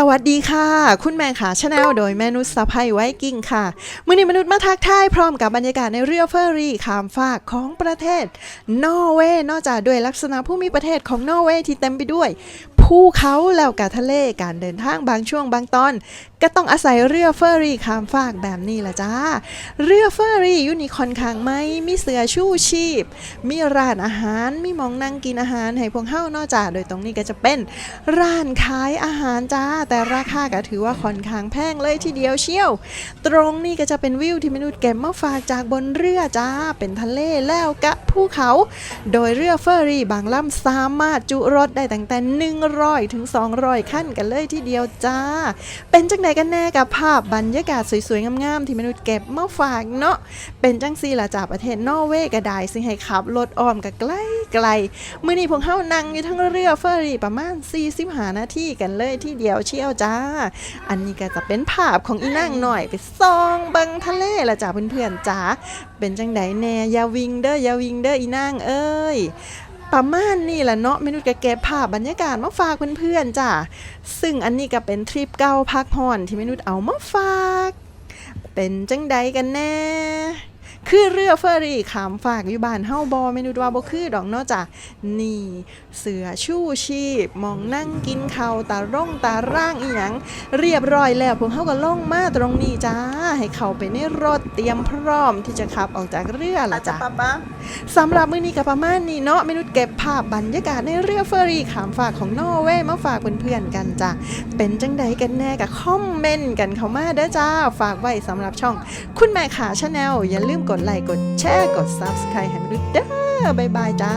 สวัสดีค่ะ คุณแม่ขาชาแนลโดยแม่นุชสะพายไว้กิ้งค่ะ มือนี้มนุษย์มาทักทายพร้อมกับบรรยากาศในเรือเฟอร์รี่ข้ามฟากของประเทศ นอร์เวย์นอกจากด้วยลักษณะภูมิประเทศของนอร์เวย์ที่เต็มไปด้วย ภูเขาแล้วกับทะเลการเดินทางบางช่วงบางตอน ก็ต้องอาศัยเรือเฟอร์รี่ข้ามฟากแบบนี้ละจ้า เรือเฟอร์รี่ยูนิคอนขางไหมมีเสือชูชีพ มีร้านอาหารมีมองนั่งกินอาหารให้พวกเฮ้านอกจากโดยตรงนี้ก็จะเป็นร้านขายอาหารจ้า แต่ราคาก็ถือว่าค่อนข้างแพงเลยทีเดียวเชียว ตรงนี้ก็จะเป็นวิวที่มนุษย์เก็บมาฝากจากบนเรือจ้า เป็นทะเลแล้วกะภูเขา โดยเรือเฟอร์รี่บางลำสามารถจุรถได้ตั้งแต่100ถึง200ขั้นกันเลยทีเดียวจ้า เป็นจังใดกันแน่กับภาพบรรยากาศสวยๆ งามๆ ที่มนุษย์เก็บมาฝากเนาะ เป็นจังซีละจากประเทศนอร์เวย์ก็ได้สิให้ขับรถอ้อมก็ไกลไกลมื้อนี้พวกเฮานั่งอยู่ทั้งเรือเฟอร์รี่ประมาณ45นาทีกันเลยที่เดียวเชี่ยวจ้า อันนี้ก็จะเป็นภาพของอีนั่งหน่อยไปส่องบิงทะเลละจ้าเพื่อนๆจ้าเป็นจังใดแน่ยาวิงเด้ออย่าวิงเด้ออีนั่งเอ้ย ประมาณนี่แหละเนาะเมนุษย์ก็เก็บภาพบรรยากาศมาฝากเพื่อนๆจ้าซึ่งอันนี้ก็เป็นทริปเก่าพักห่อนที่มนุษย์เอามาฝาก เป็นจังใดกันแน่ คือเรือเฟอร์รี่ขามฝากอยู่บ้านเฮาบอเมนูดว่าบ่คือดอกเนอกจากนี่เสือชูชีพมองนั่งกินข้าวตาร่องตาร่างอีหยังเรียบร้อยแล้วพวกเฮาก็ล่องมาตรงนี้จ้า ให้เข้าไปในรถเตรียมพร้อมที่จะขับออกจากเรือละจ้าสำหรับมื้อนี้ก็ประมาณนี้เนาะเมนุษย์เก็บภาพบรรยากาศในเรือเฟอร์รี่ขามฝากของนอร์เวย์มาฝากเพื่อนๆกันจ้ะเป็นจังใดกันแน่กับคอมเมนต์กันเข้ามาเด้อจ้า ฝากไว้สำหรับช่อง คุณแม่ขาชาแนลอย่าลืมกดไลค์กดแชร์กด Subscribe ให้มนุษย์เด้อบ๊ายบายจ้า